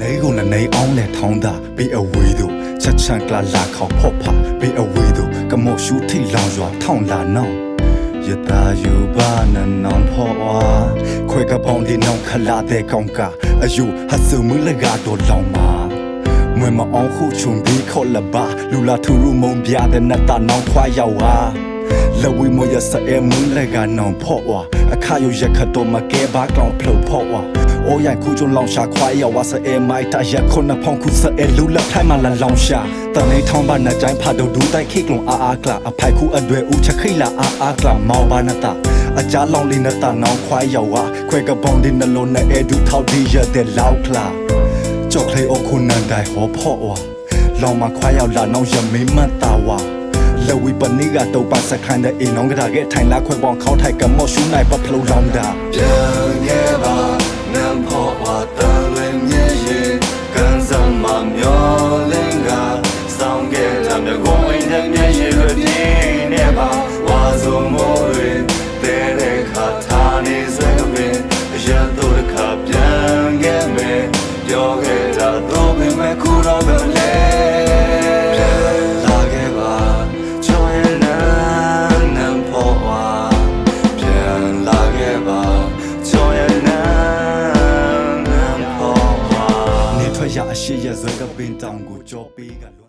နေကုန်နဲ့နေအောင်လဲထောင်းတာဘေးအဝေးတို့ချက်ချန်ကလာလာခေါဖော့ဖာဘေးအဝေးတို့ကမော့ရှူထိလောင်ရွာထောင်းလာနောင်ယတာယူပါနနောင်ဖော့ဝါခွဲကပောင်းဒီနောင်ခလာတဲ့ကောင်ကအယူဟဆူမူလကတော့လောင်မာမွေမအောင်ခုချုံပြီးခေါ်လပါလူလာထူရူမုံပြတဲ့နတ်တာနောင်ခွာရောက်ဝါလဝီမရစအဲမူလကနောင်ဖော့ဝါအခါယရခတ်တော့မကဲပါကောင်ဖလို့ဖော့ဝါ အိုးရန်ခုချုံလောင်ရှာခွာရောက်ဝါစအဲမိုက်တာရခုနဖောင်ခုစအဲလူလက်ထိုင်မလာလောင်ရှာတန်နေထောင်းပါနတိုင်းဖတ်တော့ဒူတိုက်ခိကလုံအာအာကလာအဖိုက်ခုအတွေ့ဦးချခိလာအာအာကလာမောင်ပါနတာအကြလောင်လေးနတာနောင်ခွာရောက်ဝါခွဲကပောင်းဒီနလုံးနဲ့အဲဒူထောက်ဒီရတဲ့လောက်ခလာကြောက်လေအခုနန်တိုင်းဟောဖော့ဝါလောင်မခွာရောက်လာနောင်ရမင်းမတာဝါလဝီပနိကတော့ပါစခန်တဲ့အိမ်နောင်ကဒါကဲထိုင်လာခွဲပေါင်းခေါင်းထိုက်ကမော့ရှူနိုင်ပဖလိုလောင်တာပြန်ခဲ့ပါ မ်းမမျောလင်းကစောင်းခဲ့တာမြကိုဝင်းတဲ့မျက်ရည်တွေပြင်းနေပါဝါစုံမိုးတွေတဲတဲ့ခါထားနေစဲပင်ရတော့ခါပြန်ခဲ့မယ်ပြောခဲ့တာတော့ပင်မဲ့ခုတော့ပဲလေလာ ထွက်ရအရှိရစကပင်တောင်ကိုကြောပေးက